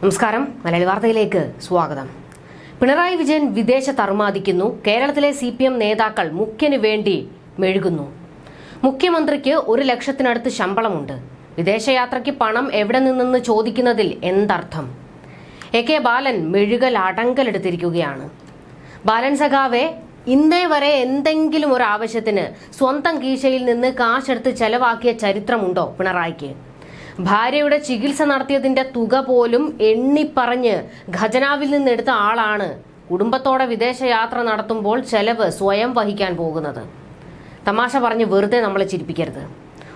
നമസ്കാരം. മലയാളി വാർത്തയിലേക്ക് സ്വാഗതം. പിണറായി വിജയൻ വിദേശത്ത് തർമാദിക്കുന്നു. കേരളത്തിലെ സി പി എം നേതാക്കൾ മുഖ്യന് വേണ്ടി മെഴുകുന്നു. മുഖ്യമന്ത്രിക്ക് ഒരു ലക്ഷത്തിനടുത്ത് ശമ്പളമുണ്ട്. വിദേശയാത്രയ്ക്ക് പണം എവിടെ നിന്നെന്ന് ചോദിക്കുന്നതിൽ എന്തർത്ഥം? എ കെ ബാലൻ മെഴുകൽ അടങ്കലെടുത്തിരിക്കുകയാണ് ബാലൻ സഖാവെ ഇന്നേ വരെ എന്തെങ്കിലും ഒരു ആവശ്യത്തിന് സ്വന്തം കീശയിൽ നിന്ന് കാശെടുത്ത് ചെലവാക്കിയ ചരിത്രമുണ്ടോ പിണറായിക്ക്? ഭാര്യയുടെ ചികിത്സ നടത്തിയതിന്റെ തുക പോലും എണ്ണിപ്പറഞ്ഞ് ഖജനാവിൽ നിന്നെടുത്ത ആളാണ് കുടുംബത്തോടെ വിദേശയാത്ര നടത്തുമ്പോൾ ചെലവ് സ്വയം വഹിക്കാൻ പോകുന്നത്. തമാശ പറഞ്ഞ് വെറുതെ നമ്മളെ ചിരിപ്പിക്കരുത്.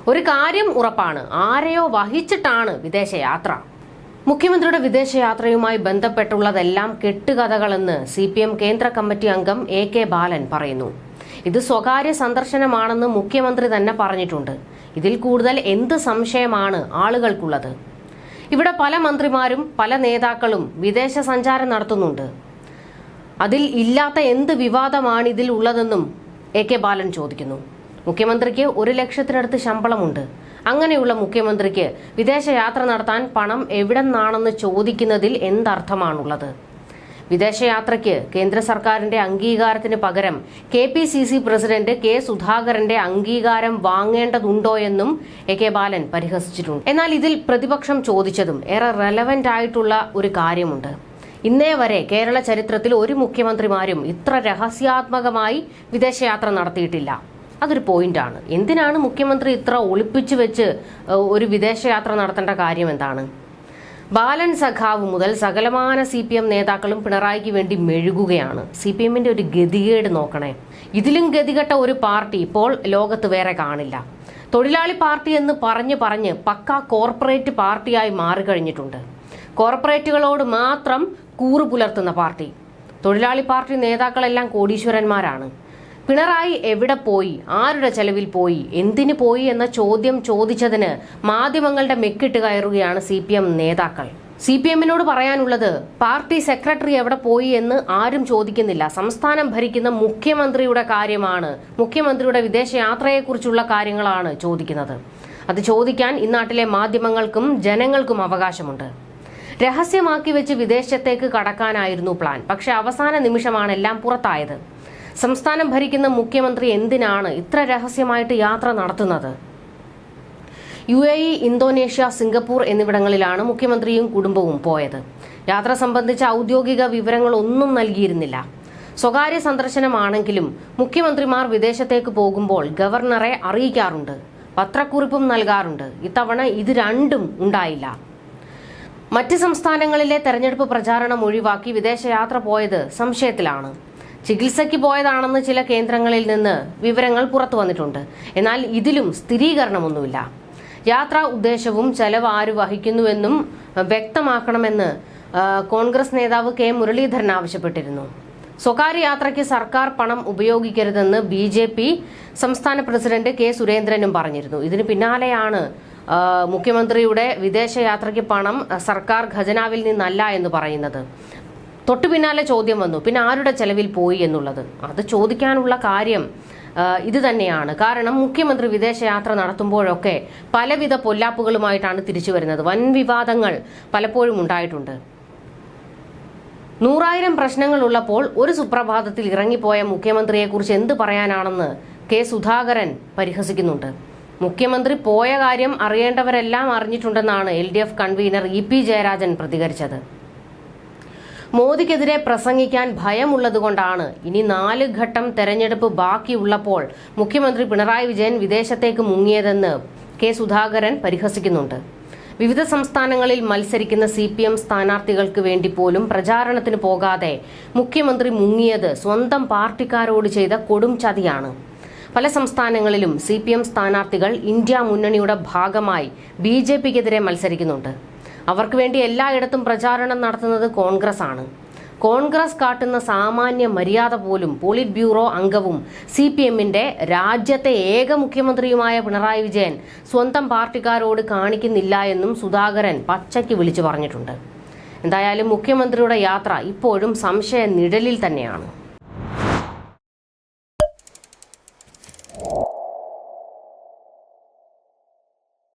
ഒരു കാര്യം ഉറപ്പാണ് ആരെയോ വഹിച്ചിട്ടാണ് വിദേശയാത്ര. മുഖ്യമന്ത്രിയുടെ വിദേശയാത്രയുമായി ബന്ധപ്പെട്ടുള്ളതെല്ലാം കെട്ടുകഥകളെന്ന് സി പി എം കേന്ദ്ര കമ്മിറ്റി അംഗം എ കെ ബാലൻ പറയുന്നു. ഇത് സ്വകാര്യ സന്ദർശനമാണെന്ന് മുഖ്യമന്ത്രി തന്നെ പറഞ്ഞിട്ടുണ്ട്. ഇതിൽ കൂടുതൽ എന്ത് സംശയമാണ് ആളുകൾക്കുള്ളത്? ഇവിടെ പല മന്ത്രിമാരും പല നേതാക്കളും വിദേശ സഞ്ചാരം നടത്തുന്നുണ്ട്. അതിൽ ഇല്ലാത്ത എന്ത് വിവാദമാണ് ഇതിൽ ഉള്ളതെന്നും എ കെ ബാലൻ ചോദിക്കുന്നു. മുഖ്യമന്ത്രിക്ക് ഒരു ലക്ഷത്തിനടുത്ത് ശമ്പളമുണ്ട്. അങ്ങനെയുള്ള മുഖ്യമന്ത്രിക്ക് വിദേശയാത്ര നടത്താൻ പണം എവിടെ നിന്നാണെന്ന് ചോദിക്കുന്നതിൽ എന്തർത്ഥമാണുള്ളത്? വിദേശയാത്രയ്ക്ക് കേന്ദ്ര സർക്കാരിന്റെ അംഗീകാരത്തിന് പകരം K P C C president K സുധാകരന്റെ അംഗീകാരം വാങ്ങേണ്ടതുണ്ടോ എന്നും എ കെ ബാലൻ പരിഹസിച്ചിട്ടുണ്ട്. എന്നാൽ ഇതിൽ പ്രതിപക്ഷം ചോദിച്ചതും ഏറെ റെലവന്റ് ആയിട്ടുള്ള ഒരു കാര്യമുണ്ട്. ഇന്നേ വരെ കേരള ചരിത്രത്തിൽ ഒരു മുഖ്യമന്ത്രിമാരും ഇത്ര രഹസ്യാത്മകമായി വിദേശയാത്ര നടത്തിയിട്ടില്ല. അതൊരു പോയിന്റാണ്. എന്തിനാണ് മുഖ്യമന്ത്രി ഇത്ര ഒളിപ്പിച്ചു വെച്ച് ഒരു വിദേശയാത്ര നടത്തേണ്ട കാര്യം എന്താണ്? ബാലൻ സഖാവ് മുതൽ സകലമാന സി പി എം നേതാക്കളും പിണറായിക്ക് വേണ്ടി മെഴുകുകയാണ്. സി പി എമ്മിന്റെ ഒരു ഗതികേട് നോക്കണേ. ഇതിലും ഗതികെട്ട ഒരു പാർട്ടി ഇപ്പോൾ ലോകത്ത് വേറെ കാണില്ല. തൊഴിലാളി പാർട്ടി എന്ന് പറഞ്ഞ് പറഞ്ഞ് പക്ക കോർപ്പറേറ്റ് പാർട്ടിയായി മാറിക്കഴിഞ്ഞിട്ടുണ്ട്. കോർപ്പറേറ്റുകളോട് മാത്രം കൂറു പുലർത്തുന്ന പാർട്ടി. തൊഴിലാളി പാർട്ടി നേതാക്കളെല്ലാം കോടീശ്വരന്മാരാണ്. പിണറായി എവിടെ പോയി? ആരുടെ ചെലവിൽ പോയി? എന്തിനു പോയി എന്ന ചോദ്യം ചോദിച്ചതിന് മാധ്യമങ്ങളുടെ മെക്കിട്ട് കയറുകയാണ് സി പി എം നേതാക്കൾ. സി പി എമ്മിനോട് പറയാനുള്ളത് പാർട്ടി സെക്രട്ടറി എവിടെ പോയി എന്ന് ആരും ചോദിക്കുന്നില്ല. സംസ്ഥാനം ഭരിക്കുന്ന മുഖ്യമന്ത്രിയുടെ കാര്യമാണ് മുഖ്യമന്ത്രിയുടെ വിദേശയാത്രയെക്കുറിച്ചുള്ള കാര്യങ്ങളാണ് ചോദിക്കുന്നത്. അത് ചോദിക്കാൻ ഇന്നാട്ടിലെ മാധ്യമങ്ങൾക്കും ജനങ്ങൾക്കും അവകാശമുണ്ട്. രഹസ്യമാക്കി വെച്ച് വിദേശത്തേക്ക് കടക്കാനായിരുന്നു പ്ലാൻ. പക്ഷെ അവസാന നിമിഷമാണ് എല്ലാം പുറത്തായത്. സംസ്ഥാനം ഭരിക്കുന്ന മുഖ്യമന്ത്രി എന്തിനാണ് ഇത്ര രഹസ്യമായിട്ട് യാത്ര നടത്തുന്നത്? U A E Indonesia Singapore എന്നിവിടങ്ങളിലാണ് മുഖ്യമന്ത്രിയും കുടുംബവും പോയത്. യാത്ര സംബന്ധിച്ച ഔദ്യോഗിക വിവരങ്ങൾ ഒന്നും നൽകിയിരുന്നില്ല. സ്വകാര്യ സന്ദർശനമാണെങ്കിലും മുഖ്യമന്ത്രിമാർ വിദേശത്തേക്ക് പോകുമ്പോൾ ഗവർണറെ അറിയിക്കാറുണ്ട്. പത്രക്കുറിപ്പും നൽകാറുണ്ട്. ഇത്തവണ ഇത് രണ്ടും ഉണ്ടായില്ല. മറ്റ് സംസ്ഥാനങ്ങളിലെ തെരഞ്ഞെടുപ്പ് പ്രചാരണം ഒഴിവാക്കി വിദേശയാത്ര പോയത് സംശയത്തിലാണ്. ചികിത്സയ്ക്ക് പോയതാണെന്ന് ചില കേന്ദ്രങ്ങളിൽ നിന്ന് വിവരങ്ങൾ പുറത്തു വന്നിട്ടുണ്ട്. എന്നാൽ ഇതിലും സ്ഥിരീകരണമൊന്നുമില്ല. യാത്രാ ഉദ്ദേശവും ചെലവ് ആര് വഹിക്കുന്നുവെന്നും വ്യക്തമാക്കണമെന്ന് കോൺഗ്രസ് നേതാവ് കെ. മുരളീധരൻ ആവശ്യപ്പെട്ടിരുന്നു. സ്വകാര്യ യാത്രയ്ക്ക് സർക്കാർ പണം ഉപയോഗിക്കരുതെന്ന് ബി ജെ പി സംസ്ഥാന പ്രസിഡന്റ് കെ. സുരേന്ദ്രനും പറഞ്ഞിരുന്നു. ഇതിന് പിന്നാലെയാണ് മുഖ്യമന്ത്രിയുടെ വിദേശയാത്രയ്ക്ക് പണം സർക്കാർ ഖജനാവിൽ നിന്നല്ല എന്ന് പറയുന്നത്. തൊട്ടു പിന്നാലെ ചോദ്യം വന്നു. പിന്നെ ആരുടെ ചെലവിൽ പോയി എന്നുള്ളത്? അത് ചോദിക്കാനുള്ള കാര്യം ഇത് തന്നെയാണ്. കാരണം മുഖ്യമന്ത്രി വിദേശയാത്ര നടത്തുമ്പോഴൊക്കെ പലവിധ പൊല്ലാപ്പുകളുമായിട്ടാണ് തിരിച്ചു വരുന്നത്. വൻ വിവാദങ്ങൾ പലപ്പോഴും ഉണ്ടായിട്ടുണ്ട്. നൂറായിരം പ്രശ്നങ്ങൾ ഉള്ളപ്പോൾ ഒരു സുപ്രഭാതത്തിൽ ഇറങ്ങിപ്പോയ മുഖ്യമന്ത്രിയെക്കുറിച്ച് എന്ത് പറയാനാണെന്ന് കെ സുധാകരൻ പരിഹസിക്കുന്നുണ്ട്. മുഖ്യമന്ത്രി പോയ കാര്യം അറിയേണ്ടവരെല്ലാം അറിഞ്ഞിട്ടുണ്ടെന്നാണ് L D F convener E P Jayarajan പ്രതികരിച്ചത്. മോദിക്കെതിരെ പ്രസംഗിക്കാൻ ഭയമുള്ളതുകൊണ്ടാണ് ഇനി നാല് ഘട്ടം തെരഞ്ഞെടുപ്പ് ബാക്കിയുള്ളപ്പോൾ മുഖ്യമന്ത്രി പിണറായി വിജയൻ വിദേശത്തേക്ക് മുങ്ങിയതെന്ന് കെ സുധാകരൻ പരിഹസിക്കുന്നുണ്ട്. വിവിധ സംസ്ഥാനങ്ങളിൽ മത്സരിക്കുന്ന സി പി എം സ്ഥാനാർത്ഥികൾക്ക് വേണ്ടി പോലും പ്രചാരണത്തിന് പോകാതെ മുഖ്യമന്ത്രി മുങ്ങിയത് സ്വന്തം പാർട്ടിക്കാരോട് ചെയ്ത കൊടും ചതിയാണ്. പല സംസ്ഥാനങ്ങളിലും സി പി എം സ്ഥാനാർത്ഥികൾ ഇന്ത്യ മുന്നണിയുടെ ഭാഗമായി ബി ജെ പിക്കെതിരെ മത്സരിക്കുന്നുണ്ട്. അവർക്ക് വേണ്ടി എല്ലായിടത്തും പ്രചാരണം നടത്തുന്നത് കോൺഗ്രസ് ആണ് കോൺഗ്രസ് കാട്ടുന്ന സാമാന്യ മര്യാദ പോലും പോളിറ്റ് ബ്യൂറോ അംഗവും സി പി എമ്മിന്റെ രാജ്യത്തെ ഏക മുഖ്യമന്ത്രിയുമായ പിണറായി വിജയൻ സ്വന്തം പാർട്ടിക്കാരോട് കാണിക്കുന്നില്ല എന്നും സുധാകരൻ പച്ചയ്ക്ക് വിളിച്ചു പറഞ്ഞിട്ടുണ്ട്. എന്തായാലും മുഖ്യമന്ത്രിയുടെ യാത്ര ഇപ്പോഴും സംശയ നിഴലിൽ തന്നെയാണ്.